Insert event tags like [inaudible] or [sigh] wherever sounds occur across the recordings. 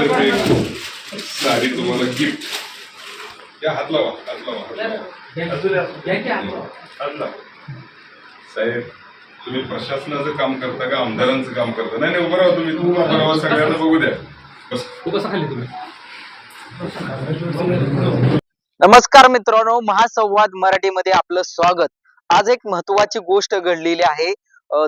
तर्फे साडी तुम्हाला गिफ्ट या हात लावा हात लावा हात. साहेब तुम्ही प्रशासनाचं काम करता का आमदारांचं काम करता? नाही नाही उभं राहा तुम्ही. तुम्ही उभं राहा सगळ्यांना बघू द्या. बस. तू कसं खाल्ली तुम्ही नमस्कार मित्रांनो महासंवाद मराठीमध्ये आपलं स्वागत. आज एक महत्वाची गोष्ट घडलेली आहे.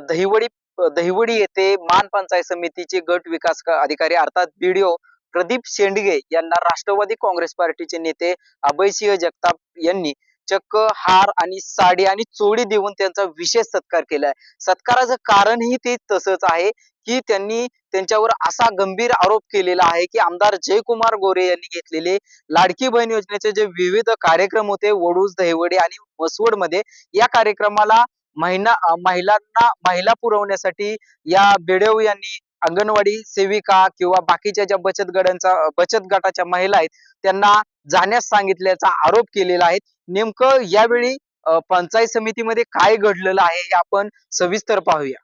दहिवडी दहिवडी येथे मान पंचायत समितीचे गट विकास अधिकारी अर्थात बीडीओ प्रदीप शेंडगे यांना राष्ट्रवादी काँग्रेस पार्टीचे नेते अभयसिंह जगताप यांनी चक्क हार आणि साडी आणि चोळी देऊन त्यांचा विशेष सत्कार केलाय. सत्काराचं कारणही ते तसंच आहे की त्यांनी त्यांच्यावर असा गंभीर आरोप केलेला आहे की आमदार जयकुमार गोरे यांनी घेतलेले लाडकी बहीण योजनेचे जे विविध कार्यक्रम होते वडूज दहिवडी आणि मसवडमध्ये या कार्यक्रमाला महिना महिलांना महिला पुरवण्यासाठी या बेडेव यांनी अंगणवाडी सेविका किंवा बाकीच्या ज्या बचत गटांचा बचत गटाच्या महिला आहेत त्यांना जाण्यास सांगितल्याचा आरोप केलेला आहे. नेमकं यावेळी पंचायत समितीमध्ये काय घडलेलं आहे हे आपण सविस्तर पाहूया.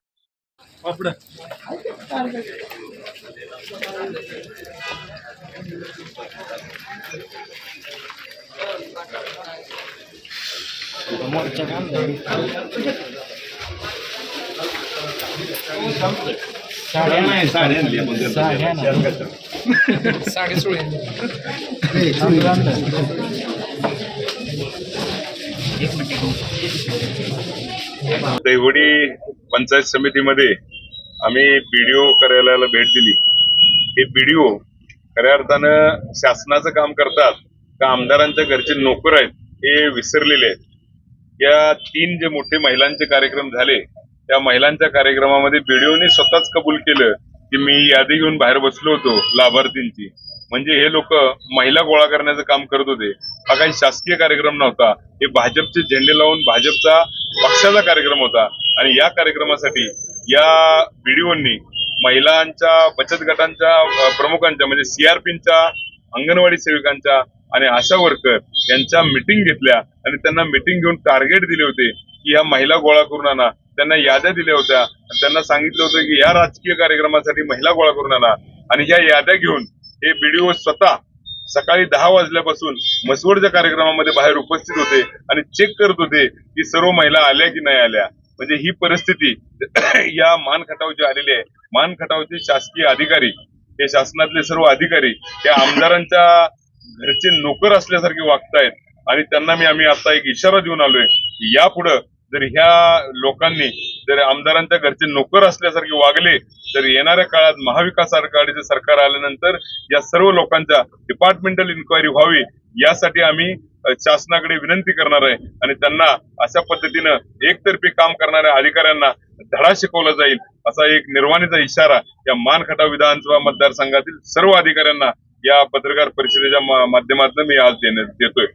देवडी पंचायत समितीमध्ये आम्ही बीडीओ कार्यालयाला भेट दिली. हे बीडीओ खऱ्या अर्थानं शासनाचं काम करतात का आमदारांच्या घरचे नोकर आहेत हे विसरलेले आहेत. या तीन जे मोठे महिलांचे कार्यक्रम झाले त्या महिलांच्या कार्यक्रमामध्ये बीडीओने स्वतःच कबूल केलं की मी यादी घेऊन बाहेर बसलो होतो लाभार्थींची. म्हणजे हे लोक महिला गोळा करण्याचं काम करत होते. हा काही शासकीय कार्यक्रम नव्हता. हे भाजपचे झेंडे लावून भाजपचा पक्षाचा कार्यक्रम होता. आणि या कार्यक्रमासाठी या बीडीओंनी महिलांच्या बचत गटांच्या प्रमुखांच्या म्हणजे सीआरपींच्या अंगणवाडी सेविकांच्या आणि आशा वर्कर यांच्या मिटिंग घेतल्या आणि त्यांना मिटिंग घेऊन टार्गेट दिले होते की या महिला गोळा करून आणा. त्यांना याद्या दिल्या होत्या. आणि त्यांना सांगितलं होतं की या राजकीय कार्यक्रमासाठी महिला गोळा करून आणा. आणि या याद्या घेऊन हे बीडीओ स्वतः सकाळी दहा वाजल्यापासून मसवडच्या कार्यक्रमामध्ये बाहेर उपस्थित होते आणि चेक करत होते की सर्व महिला आल्या की नाही आल्या. म्हणजे ही परिस्थिती [clears throat] या मान खटावची आलेली आहे मान खटावचे शासकीय अधिकारी हे शासनातले सर्व अधिकारी त्या आमदारांच्या घरचे नोकर असल्यासारखे वागतायत. आणि त्यांना मी आम्ही आता एक इशारा देऊन आलोय की यापुढं जर ह्या लोकांनी जर आमदारांच्या घरचे नोकर असल्यासारखे वागले तर येणाऱ्या काळात महाविकास आघाडीचे सरकार आल्यानंतर या सर्व लोकांच्या डिपार्टमेंटल इन्क्वायरी व्हावी यासाठी आम्ही शासनाकडे विनंती करणार आहे आणि त्यांना अशा पद्धतीनं एकतर्फी काम करणाऱ्या अधिकाऱ्यांना धडा शिकवला जाईल असा एक निर्वाणीचा इशारा या मानखटा विधानसभा मतदारसंघातील सर्व अधिकाऱ्यांना या पत्रकार परिषदेच्या माध्यमातून मी आज देण्यात देतोय.